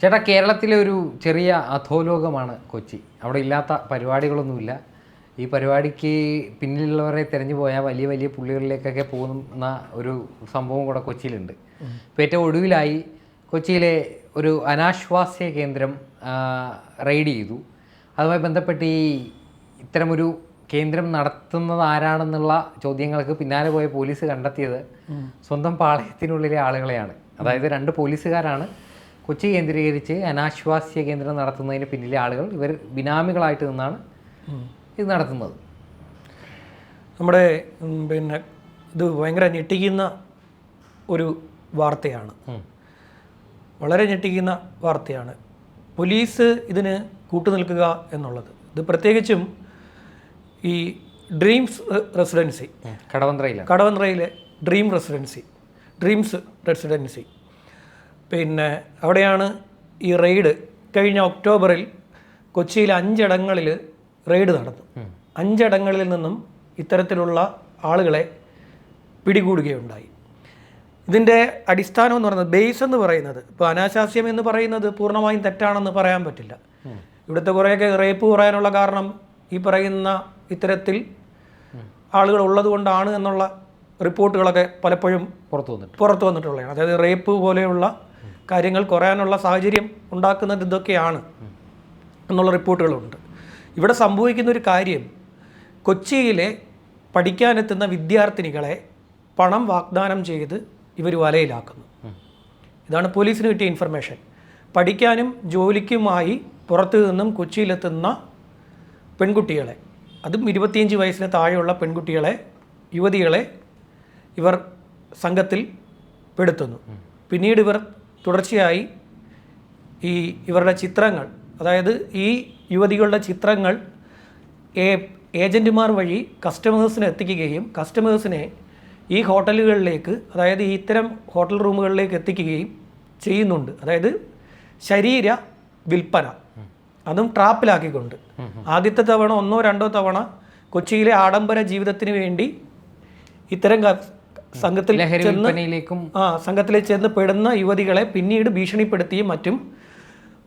ചേട്ടാ കേരളത്തിലെ ഒരു ചെറിയ അധോലോകമാണ് കൊച്ചി. അവിടെ ഇല്ലാത്ത പരിപാടികളൊന്നുമില്ല. ഈ പരിപാടിക്ക് പിന്നിലുള്ളവരെ തിരഞ്ഞു പോയാൽ വലിയ വലിയ പുള്ളികളിലേക്കൊക്കെ പോകുന്ന ഒരു സംഭവം കൂടെ കൊച്ചിയിലുണ്ട്. ഇപ്പോൾ ഏറ്റവും ഒടുവിലായി കൊച്ചിയിലെ ഒരു അനാശ്വാസ്യ കേന്ദ്രം റെയ്ഡ് ചെയ്തു. അതുമായി ബന്ധപ്പെട്ട് ഈ ഇത്തരമൊരു കേന്ദ്രം നടത്തുന്നത് ആരാണെന്നുള്ള ചോദ്യങ്ങൾക്ക് പിന്നാലെ പോയ പോലീസ് കണ്ടെത്തിയത് സ്വന്തം പാളയത്തിനുള്ളിലെ ആളുകളെയാണ്. അതായത് രണ്ട് പോലീസുകാരാണ്. കൊച്ചി കേന്ദ്രീകരിച്ച് അനാശ്വാസ്യ കേന്ദ്രം നടത്തുന്നതിന് പിന്നിലെ ആളുകൾ ഇവർ ബിനാമികളായിട്ട് നിന്നാണ് ഇത് നടത്തുന്നത്. നമ്മുടെ പിന്നെ ഇത് ഭയങ്കര ഞെട്ടിക്കുന്ന ഒരു വാർത്തയാണ്. വളരെ ഞെട്ടിക്കുന്ന വാർത്തയാണ്. പോലീസ് ഇതിന് കൂട്ടുനിൽക്കുക എന്നുള്ളത്. ഇത് പ്രത്യേകിച്ചും ഈ ഡ്രീംസ് റെസിഡൻസി. കടവന്ത്രയിലെ കടവന്ത്രയിലെ ഡ്രീം റെസിഡൻസി ഡ്രീംസ് റെസിഡൻസി. പിന്നെ അവിടെയാണ് ഈ റെയ്ഡ്. കഴിഞ്ഞ ഒക്ടോബറിൽ കൊച്ചിയിൽ അഞ്ചിടങ്ങളിൽ റെയ്ഡ് നടന്നു. അഞ്ചിടങ്ങളിൽ നിന്നും ഇത്തരത്തിലുള്ള ആളുകളെ പിടികൂടുകയുണ്ടായി. ഇതിന്റെ അടിസ്ഥാനം എന്ന് പറയുന്നത് ബേസ് എന്ന് പറയുന്നത് ഇപ്പോൾ അനാശാസ്യം എന്ന് പറയുന്നത് പൂർണമായും തെറ്റാണെന്ന് പറയാൻ പറ്റില്ല. ഇവിടുത്തെ കുറേയൊക്കെ റേപ്പ് കുറയാനുള്ള കാരണം ഈ പറയുന്ന ഇത്തരത്തിൽ ആളുകൾ ഉള്ളത് കൊണ്ടാണ് എന്നുള്ള റിപ്പോർട്ടുകളൊക്കെ പലപ്പോഴും പുറത്തു വന്നിട്ട് പുറത്തു വന്നിട്ടുള്ളതാണ്. അതായത് റേപ്പ് പോലെയുള്ള കാര്യങ്ങൾ കുറയാനുള്ള സാഹചര്യം ഉണ്ടാക്കുന്നത് ഇതൊക്കെയാണ് എന്നുള്ള റിപ്പോർട്ടുകളുണ്ട്. ഇവിടെ സംഭവിക്കുന്ന ഒരു കാര്യം കൊച്ചിയിലെ പഠിക്കാനെത്തുന്ന വിദ്യാർത്ഥിനികളെ പണം വാഗ്ദാനം ചെയ്ത് ഇവർ വലയിലാക്കുന്നു. ഇതാണ് പോലീസിന് കിട്ടിയ ഇൻഫർമേഷൻ പഠിക്കാനും ജോലിക്കുമായി പുറത്തു നിന്നും കൊച്ചിയിലെത്തുന്ന പെൺകുട്ടികളെ അതും ഇരുപത്തിയഞ്ച് വയസ്സിന് താഴെയുള്ള പെൺകുട്ടികളെ യുവതികളെ ഇവർ സംഘത്തിൽ പെടുത്തുന്നു. പിന്നീട് ഇവർ തുടർച്ചയായി ഈ ഇവരുടെ ചിത്രങ്ങൾ അതായത് ഈ യുവതികളുടെ ചിത്രങ്ങൾ ഏ ഏജന്റുമാർ വഴി കസ്റ്റമേഴ്സിന് എത്തിക്കുകയും കസ്റ്റമേഴ്സിനെ ഈ ഹോട്ടലുകളിലേക്ക് അതായത് ഇത്തരം ഹോട്ടൽ റൂമുകളിലേക്ക് എത്തിക്കുകയും ചെയ്യുന്നുണ്ട്. അതായത് ശരീര വിൽപ്പന. അതും ട്രാപ്പിലാക്കിക്കൊണ്ട്. ആദ്യത്തെ തവണ ഒന്നോ രണ്ടോ തവണ കൊച്ചിയിലെ ആഡംബര ജീവിതത്തിന് വേണ്ടി ഇത്തരം സംഘത്തിൽ ചെന്ന് ആ സംഘത്തിൽ ചെന്ന് പെടുന്ന യുവതികളെ പിന്നീട് ഭീഷണിപ്പെടുത്തിയും മറ്റും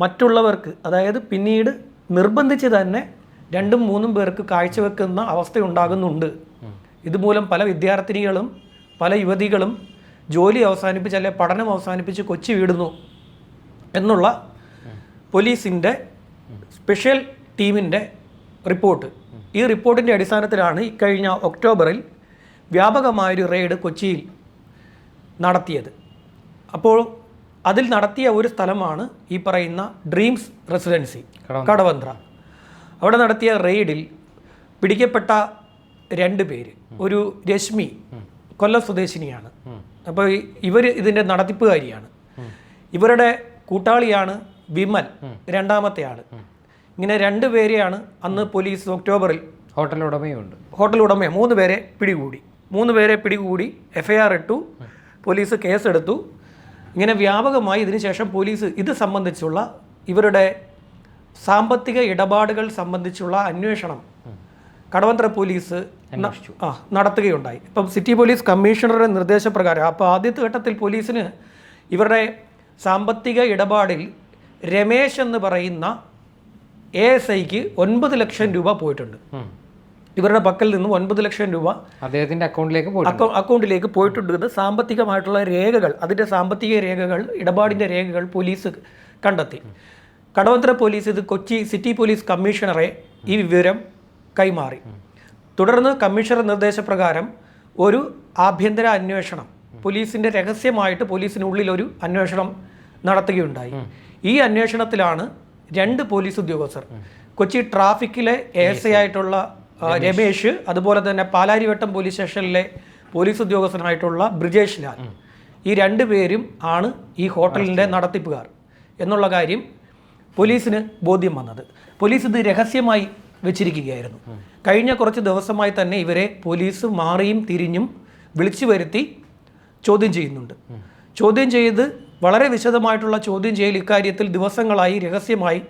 മറ്റുള്ളവർക്ക് അതായത് പിന്നീട് നിർബന്ധിച്ച് തന്നെ രണ്ടും മൂന്നും പേർക്ക് കാഴ്ചവെക്കുന്ന അവസ്ഥ ഉണ്ടാകുന്നുണ്ട് ഇതുമൂലം പല വിദ്യാർത്ഥിനികളും പല യുവതികളും ജോലി അവസാനിപ്പിച്ച് അല്ലെ പഠനം അവസാനിപ്പിച്ച് കൊച്ചി വിടുന്നു എന്നുള്ള പോലീസിന്റെ സ്പെഷ്യൽ ടീമിന്റെ റിപ്പോർട്ട്. ഈ റിപ്പോർട്ടിന്റെ അടിസ്ഥാനത്തിലാണ് ഇക്കഴിഞ്ഞ ഒക്ടോബറിൽ വ്യാപകമായൊരു റെയ്ഡ് കൊച്ചിയിൽ നടത്തിയത്. അപ്പോൾ അതിൽ നടത്തിയ ഒരു സ്ഥലമാണ് ഈ പറയുന്ന ഡ്രീംസ് റെസിഡൻസി കടവന്ത്ര. അവിടെ നടത്തിയ റെയ്ഡിൽ പിടിക്കപ്പെട്ട രണ്ട് പേര്. ഒരു രശ്മി കൊല്ലം സ്വദേശിനിയാണ്. അപ്പോൾ ഇവർ ഇതിന്റെ നടത്തിപ്പുകാരിയാണ്. ഇവരുടെ കൂട്ടാളിയാണ് വിമൽ രണ്ടാമത്തെ ആൾ ഇങ്ങനെ രണ്ട് പേരെയാണ് അന്ന് പോലീസ് ഒക്ടോബറിൽ ഹോട്ടൽ ഉടമയുണ്ട് ഹോട്ടൽ ഉടമയെ മൂന്ന് പേരെ പിടികൂടി. മൂന്ന് പേരെ പിടികൂടി എഫ് ഐ ആർ ഇട്ടു. പോലീസ് കേസെടുത്തു. ഇങ്ങനെ വ്യാപകമായി ഇതിനുശേഷം പോലീസ് ഇത് സംബന്ധിച്ചുള്ള ഇവരുടെ സാമ്പത്തിക ഇടപാടുകൾ സംബന്ധിച്ചുള്ള അന്വേഷണം കടവന്ത്ര പോലീസ് ആ നടത്തുകയുണ്ടായി. ഇപ്പം സിറ്റി പോലീസ് കമ്മീഷണറുടെ നിർദ്ദേശപ്രകാരം അപ്പോൾ ആദ്യത്തെ ഘട്ടത്തിൽ പോലീസിന് ഇവരുടെ സാമ്പത്തിക ഇടപാടിൽ രമേശ് എന്ന് പറയുന്ന എ എസ് ഐക്ക് ഒൻപത് ലക്ഷം രൂപ പോയിട്ടുണ്ട്. ഇവരുടെ പക്കൽ നിന്ന് ഒൻപത് ലക്ഷം രൂപ അദ്ദേഹത്തിന്റെ അക്കൗണ്ടിലേക്ക് അക്കൗണ്ടിലേക്ക് പോയിട്ടുണ്ട് സാമ്പത്തികമായിട്ടുള്ള രേഖകൾ അതിന്റെ സാമ്പത്തിക രേഖകൾ ഇടപാടിന്റെ രേഖകൾ പോലീസ് കണ്ടെത്തി. കടവന്ത്ര പോലീസ് ഇത് കൊച്ചി സിറ്റി പോലീസ് കമ്മീഷണറെ ഈ വിവരം കൈമാറി. തുടർന്ന് കമ്മീഷണർ നിർദ്ദേശപ്രകാരം ഒരു ആഭ്യന്തര അന്വേഷണം പോലീസിന്റെ രഹസ്യമായിട്ട് പോലീസിനുള്ളിൽ ഒരു അന്വേഷണം നടത്തുകയുണ്ടായി. ഈ അന്വേഷണത്തിലാണ് രണ്ട് പോലീസ് ഉദ്യോഗസ്ഥർ. കൊച്ചി ട്രാഫിക്കിലെ എ എസ് ഐ ആയിട്ടുള്ള ആ, രമേശ്. അതുപോലെ തന്നെ പാലാരിവട്ടം പോലീസ് സ്റ്റേഷനിലെ പോലീസ് ഉദ്യോഗസ്ഥനായിട്ടുള്ള ബ്രിജേഷ് ലാൽ. ഈ രണ്ടു പേരും ആണ് ഈ ഹോട്ടലിന്റെ നടത്തിപ്പുകാർ എന്നുള്ള കാര്യം പോലീസിന് ബോധ്യം വന്നത്. പോലീസ് ഇത് രഹസ്യമായി വെച്ചിരിക്കുകയായിരുന്നു. കഴിഞ്ഞ കുറച്ച് ദിവസമായി തന്നെ ഇവരെ പോലീസ് മാറിയും തിരിഞ്ഞും വിളിച്ചു വരുത്തി ചോദ്യം ചെയ്യുന്നുണ്ട്. ചോദ്യം ചെയ്ത് വളരെ വിശദമായിട്ടുള്ള ചോദ്യം ചെയ്യൽ ഇക്കാര്യത്തിൽ ദിവസങ്ങളായി രഹസ്യമായി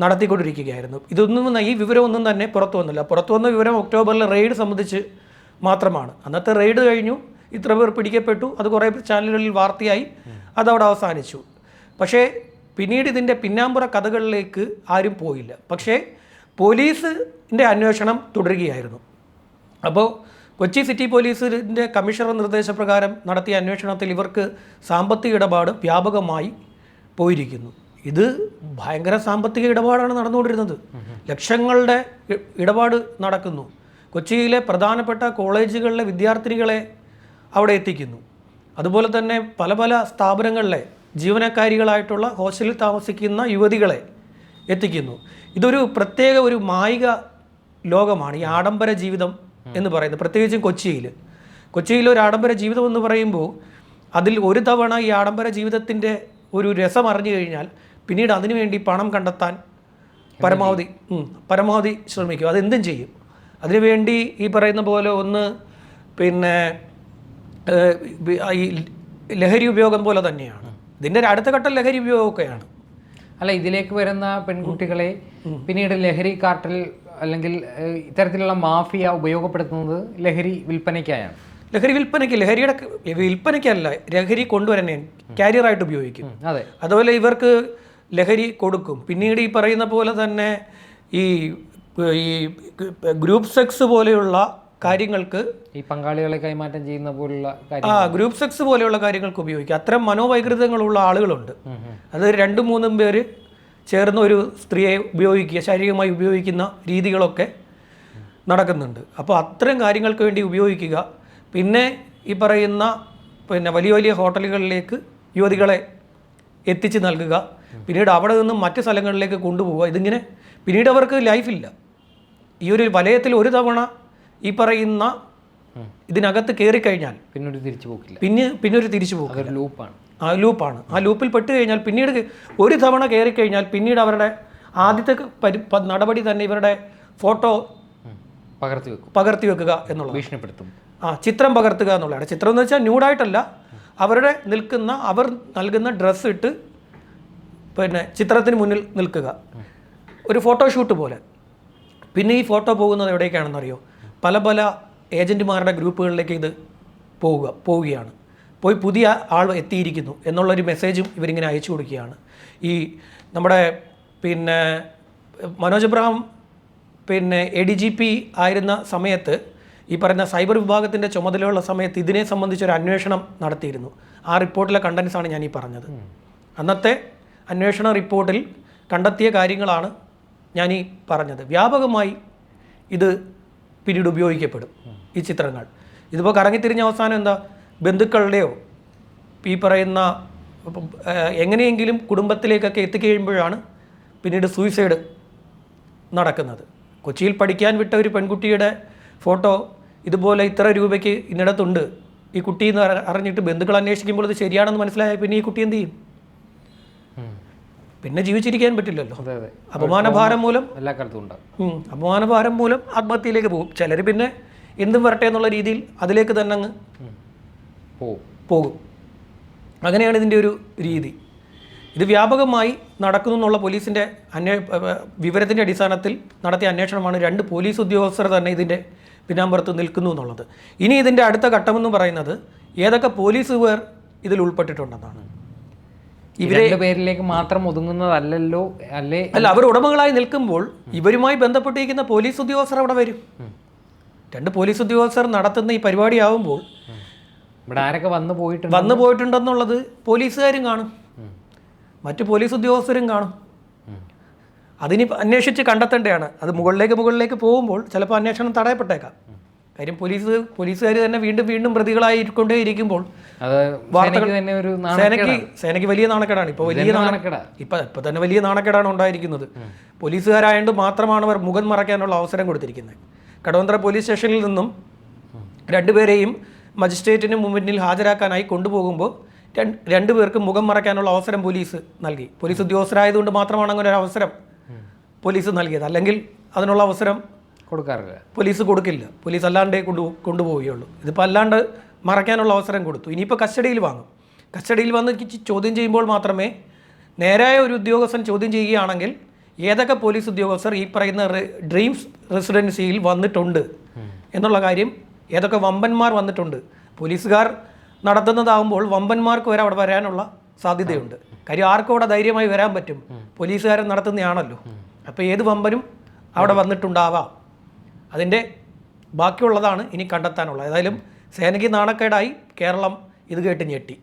നടത്തിക്കൊണ്ടിരിക്കുകയായിരുന്നു. ഇതൊന്നും ഈ വിവരമൊന്നും തന്നെ പുറത്തു വന്നില്ല. പുറത്തു വന്ന വിവരം ഒക്ടോബറിലെ റെയ്ഡ് സംബന്ധിച്ച് മാത്രമാണ്. അന്നത്തെ റെയ്ഡ് കഴിഞ്ഞു. ഇത്ര പേർ പിടിക്കപ്പെട്ടു. അത് കുറേ ചാനലുകളിൽ വാർത്തയായി. അതവിടെ അവസാനിച്ചു. പക്ഷേ പിന്നീട് ഇതിന്റെ പിന്നാമ്പുറ കഥകളിലേക്ക് ആരും പോയില്ല. പക്ഷേ പോലീസിന്റെ അന്വേഷണം തുടരുകയായിരുന്നു. അപ്പോൾ കൊച്ചി സിറ്റി പോലീസിന്റെ കമ്മീഷണർ നിർദ്ദേശപ്രകാരം നടത്തിയ അന്വേഷണത്തിൽ ഇവർക്ക് സാമ്പത്തിക ഇടപാട് വ്യാപകമായി പോയിരിക്കുന്നു. ഇത് ഭയങ്കര സാമ്പത്തിക ഇടപാടാണ് നടന്നുകൊണ്ടിരുന്നത്. ലക്ഷങ്ങളുടെ ഇടപാട് നടക്കുന്നു. കൊച്ചിയിലെ പ്രധാനപ്പെട്ട കോളേജുകളിലെ വിദ്യാർത്ഥിനികളെ അവിടെ എത്തിക്കുന്നു. അതുപോലെ തന്നെ പല പല സ്ഥാപനങ്ങളിലെ ജീവനക്കാരികളായിട്ടുള്ള ഹോസ്റ്റലിൽ താമസിക്കുന്ന യുവതികളെ എത്തിക്കുന്നു. ഇതൊരു പ്രത്യേക ഒരു മായിക ലോകമാണ് ഈ ആഡംബര ജീവിതം എന്ന് പറയുന്നത്. പ്രത്യേകിച്ചും കൊച്ചിയിൽ. കൊച്ചിയിൽ ഒരു ആഡംബര ജീവിതം എന്ന് പറയുമ്പോൾ അതിൽ ഒരു തവണ ഈ ആഡംബര ജീവിതത്തിന്റെ ഒരു രസം അറിഞ്ഞു കഴിഞ്ഞാൽ പിന്നീട് അതിനുവേണ്ടി പണം കണ്ടെത്താൻ പരമാവധി പരമാവധി ശ്രമിക്കും. അതെന്തും ചെയ്യും. അതിനുവേണ്ടി ഈ പറയുന്ന പോലെ ഒന്ന് പിന്നെ ഈ ലഹരി ഉപയോഗം പോലെ തന്നെയാണ്. ഇതിന്റെ അടുത്ത ഘട്ടം ലഹരി ഉപയോഗമൊക്കെയാണ്. അല്ല ഇതിലേക്ക് വരുന്ന പെൺകുട്ടികളെ പിന്നീട് ലഹരി കാർട്ടൽ അല്ലെങ്കിൽ ഇത്തരത്തിലുള്ള മാഫിയ ഉപയോഗപ്പെടുത്തുന്നത് ലഹരി വിൽപ്പനയ്ക്കായാണ്. ലഹരി വിൽപ്പനയ്ക്ക് ലഹരിയുടെ വിൽപ്പനയ്ക്കല്ല ലഹരി കൊണ്ടുവരാൻ കാരിയറായിട്ട് ഉപയോഗിക്കും. അതെ. അതുപോലെ ഇവർക്ക് ലഹരി കൊടുക്കും. പിന്നീട് ഈ പറയുന്ന പോലെ തന്നെ ഈ ഈ ഗ്രൂപ്പ് സെക്സ് പോലെയുള്ള കാര്യങ്ങൾക്ക് ഈ പങ്കാളികളെ കൈമാറ്റം ചെയ്യുന്ന പോലുള്ള ആ ഗ്രൂപ്പ് സെക്സ് പോലെയുള്ള കാര്യങ്ങൾക്ക് ഉപയോഗിക്കുക അത്തരം മനോവൈകൃതങ്ങളുള്ള ആളുകളുണ്ട്. അത് രണ്ടും മൂന്നും പേര് ചേർന്ന് ഒരു സ്ത്രീയെ ഉപയോഗിക്കുക ശാരീരികമായി ഉപയോഗിക്കുന്ന രീതികളൊക്കെ നടക്കുന്നുണ്ട്. അപ്പോൾ അത്തരം കാര്യങ്ങൾക്ക് വേണ്ടി ഉപയോഗിക്കുക. പിന്നെ ഈ പറയുന്ന പിന്നെ വലിയ വലിയ ഹോട്ടലുകളിലേക്ക് യുവതികളെ എത്തിച്ച് നൽകുക. പിന്നീട് അവിടെ നിന്നും മറ്റ് സ്ഥലങ്ങളിലേക്ക് കൊണ്ടുപോവുക. ഇതിങ്ങനെ പിന്നീട് അവർക്ക് ലൈഫില്ല ഈ ഒരു വലയത്തിൽ ഒരു തവണ ഈ പറയുന്ന ഇതിനകത്ത് കയറിക്കഴിഞ്ഞാൽ പിന്നെ ഒരു തിരിച്ചു പോക്കില്ല. പിന്നെ പിന്നെ ഒരു തിരിച്ചു പോകും ലൂപ്പാണ് ആ ലൂപ്പാണ് ആ ലൂപ്പിൽ പെട്ട് കഴിഞ്ഞാൽ പിന്നീട് ഒരു തവണ കയറിക്കഴിഞ്ഞാൽ പിന്നീട് അവരുടെ ആദ്യത്തെ പരി നടപടി തന്നെ ഇവരുടെ ഫോട്ടോ പകർത്തി വെക്കുക പകർത്തി വെക്കുക എന്നുള്ളത് ഭീഷണിപ്പെടുത്തും. ആ ചിത്രം പകർത്തുക എന്നുള്ളതാണ്. ചിത്രം എന്ന് വെച്ചാൽ ന്യൂഡായിട്ടല്ല അവരുടെ നിൽക്കുന്ന അവർ നൽകുന്ന ഡ്രസ്സ് ഇട്ട് പിന്നെ ചിത്രത്തിന് മുന്നിൽ നിൽക്കുക. ഒരു ഫോട്ടോഷൂട്ട് പോലെ. പിന്നെ ഈ ഫോട്ടോ പോകുന്നത് എവിടേക്കാണെന്നറിയോ പല പല ഏജന്റുമാരുടെ ഗ്രൂപ്പുകളിലേക്ക് ഇത് പോവുക പോവുകയാണ്. പോയി പുതിയ ആൾ എത്തിയിരിക്കുന്നു എന്നുള്ളൊരു മെസ്സേജും ഇവരിങ്ങനെ അയച്ചു കൊടുക്കുകയാണ്. ഈ നമ്മുടെ പിന്നെ മനോജ് ബ്രഹ്മ പിന്നെ എ ഡി ജി പി ആയിരുന്ന സമയത്ത് ഈ പറയുന്ന സൈബർ വിഭാഗത്തിന്റെ ചുമതലയുള്ള സമയത്ത് ഇതിനെ സംബന്ധിച്ചൊരു അന്വേഷണം നടത്തിയിരുന്നു. ആ റിപ്പോർട്ടിലെ കണ്ടൻസാണ് ഞാൻ ഈ പറഞ്ഞത്. അന്നത്തെ അന്വേഷണ റിപ്പോർട്ടിൽ കണ്ടെത്തിയ കാര്യങ്ങളാണ് ഞാൻ ഈ പറഞ്ഞത്. വ്യാപകമായി ഇത് പിന്നീട് ഉപയോഗിക്കപ്പെടും ഈ ചിത്രങ്ങൾ. ഇതിപ്പോൾ കറങ്ങിത്തിരിഞ്ഞ അവസാനം എന്താ? ബന്ധുക്കളുടെയോ ഈ പറയുന്ന എങ്ങനെയെങ്കിലും കുടുംബത്തിലേക്കൊക്കെ എത്തിക്കഴിയുമ്പോഴാണ് പിന്നീട് സൂയിസൈഡ് നടക്കുന്നത്. കൊച്ചിയിൽ പഠിക്കാൻ വിട്ട ഒരു പെൺകുട്ടിയുടെ ഫോട്ടോ ഇതുപോലെ ഇത്ര രൂപയ്ക്ക് ഇന്നിടത്തുണ്ട്. ഈ കുട്ടി എന്ന് അറിഞ്ഞിട്ട് ബന്ധുക്കൾ അന്വേഷിക്കുമ്പോൾ ഇത് ശരിയാണെന്ന് മനസ്സിലായാൽ പിന്നെ ഈ കുട്ടി എന്ത് ചെയ്യും. പിന്നെ ജീവിച്ചിരിക്കാൻ പറ്റില്ലല്ലോ. അപമാനഭാരം മൂലം എല്ലാ കാലത്തും ഉണ്ടാകും. ഉം, അപമാനഭാരം മൂലം ആത്മഹത്യയിലേക്ക് പോകും. ചിലർ പിന്നെ എന്തും വരട്ടെ എന്നുള്ള രീതിയിൽ അതിലേക്ക് തന്നെ അങ്ങ് പോകും. അങ്ങനെയാണ് ഇതിന്റെ ഒരു രീതി. ഇത് വ്യാപകമായി നടക്കുന്നു എന്നുള്ള പോലീസിന്റെ അന്വേ വിവരത്തിന്റെ അടിസ്ഥാനത്തിൽ നടത്തിയ അന്വേഷണമാണ് രണ്ട് പോലീസ് ഉദ്യോഗസ്ഥർ തന്നെ ഇതിന്റെ പിന്നാമ്പുറത്ത് നിൽക്കുന്നു എന്നുള്ളത്. ഇനി ഇതിന്റെ അടുത്ത ഘട്ടമെന്ന് പറയുന്നത് ഏതൊക്കെ പോലീസുകാർ ഇതിൽ ഉൾപ്പെട്ടിട്ടുണ്ടെന്നാണ്. രണ്ട് പേരിലേക്ക് മാത്രം ഒതുങ്ങുന്നതല്ലല്ലോ അല്ലേ? അല്ല അവർ ഉടമകളായി നിൽക്കുമ്പോൾ ഇവരുമായി ബന്ധപ്പെട്ടിരിക്കുന്ന പോലീസ് ഉദ്യോഗസ്ഥർ അവിടെ വരും. രണ്ട് പോലീസ് ഉദ്യോഗസ്ഥർ നടത്തുന്ന ഈ പരിപാടി ആവുമ്പോൾ ഇവിടെ ആരൊക്കെ വന്നു പോയിട്ടുണ്ട്? വന്നു പോയിട്ടുണ്ടെന്നുള്ളത് പോലീസുകാരും കാണും. മറ്റു പോലീസ് ഉദ്യോഗസ്ഥരും കാണും. അതിനി അന്വേഷിച്ച് കണ്ടെത്തേണ്ടതാണ്. അത് മുകളിലേക്ക് മുകളിലേക്ക് പോകുമ്പോൾ ചിലപ്പോൾ അന്വേഷണം തടയപ്പെട്ടേക്കാം. കാര്യം പോലീസ് പോലീസുകാർ തന്നെ വീണ്ടും വീണ്ടും പ്രതികളായിക്കൊണ്ടേ ഇരിക്കുമ്പോൾ സേനയ്ക്ക് സേനയ്ക്ക് വലിയ നാണക്കേടാണ്. ഇപ്പോൾ വലിയ നാണ നാണക്കേടാ? ഇപ്പം ഇപ്പം തന്നെ വലിയ നാണക്കേടാണ് ഉണ്ടായിരിക്കുന്നത്. പോലീസുകാരായതുകൊണ്ട് മാത്രമാണ് അവർ മുഖം മറയ്ക്കാനുള്ള അവസരം കൊടുത്തിരിക്കുന്നത്. കടവന്ത്ര പോലീസ് സ്റ്റേഷനിൽ നിന്നും രണ്ടുപേരെയും മജിസ്ട്രേറ്റിന് മുന്നിൽ ഹാജരാക്കാനായി കൊണ്ടുപോകുമ്പോൾ രണ്ടു പേർക്ക് മുഖം മറയ്ക്കാനുള്ള അവസരം പോലീസ് നൽകി. പോലീസ് ഉദ്യോഗസ്ഥരായതുകൊണ്ട് മാത്രമാണ് അങ്ങനെ ഒരു അവസരം പോലീസ് നൽകിയത്. അല്ലെങ്കിൽ അതിനുള്ള അവസരം കൊടുക്കാറില്ല. പോലീസ് കൊടുക്കില്ല. പോലീസ് അല്ലാണ്ടേ കൊണ്ടു കൊണ്ടുപോവുകയുള്ളൂ. ഇതിപ്പോൾ അല്ലാണ്ട് മറയ്ക്കാനുള്ള അവസരം കൊടുത്തു. ഇനിയിപ്പോൾ കസ്റ്റഡിയിൽ വാങ്ങും. കസ്റ്റഡിയിൽ വന്ന് ചോദ്യം ചെയ്യുമ്പോൾ മാത്രമേ നേരായ ഒരു ഉദ്യോഗസ്ഥൻ ചോദ്യം ചെയ്യുകയാണെങ്കിൽ ഏതൊക്കെ പോലീസ് ഉദ്യോഗസ്ഥർ ഈ പറയുന്ന ഡ്രീംസ് റെസിഡൻസിയിൽ വന്നിട്ടുണ്ട് എന്നുള്ള കാര്യം ഏതൊക്കെ വമ്പന്മാർ വന്നിട്ടുണ്ട്. പോലീസുകാർ നടത്തുന്നതാകുമ്പോൾ വമ്പന്മാർക്ക് വരെ അവിടെ വരാനുള്ള സാധ്യതയുണ്ട്. കാര്യം ആർക്കും അവിടെ ധൈര്യമായി വരാൻ പറ്റും? പോലീസുകാരൻ നടത്തുന്നതാണല്ലോ അപ്പോൾ ഏത് വമ്പനും അവിടെ വന്നിട്ടുണ്ടാവാം. അതിന്റെ ബാക്കിയുള്ളതാണ് ഇനി കണ്ടെത്താനുള്ളത്. ഏതായാലും സേനയ്ക്ക് നാണക്കേടായി കേരളം ഇത് കേട്ട് ഞെട്ടി.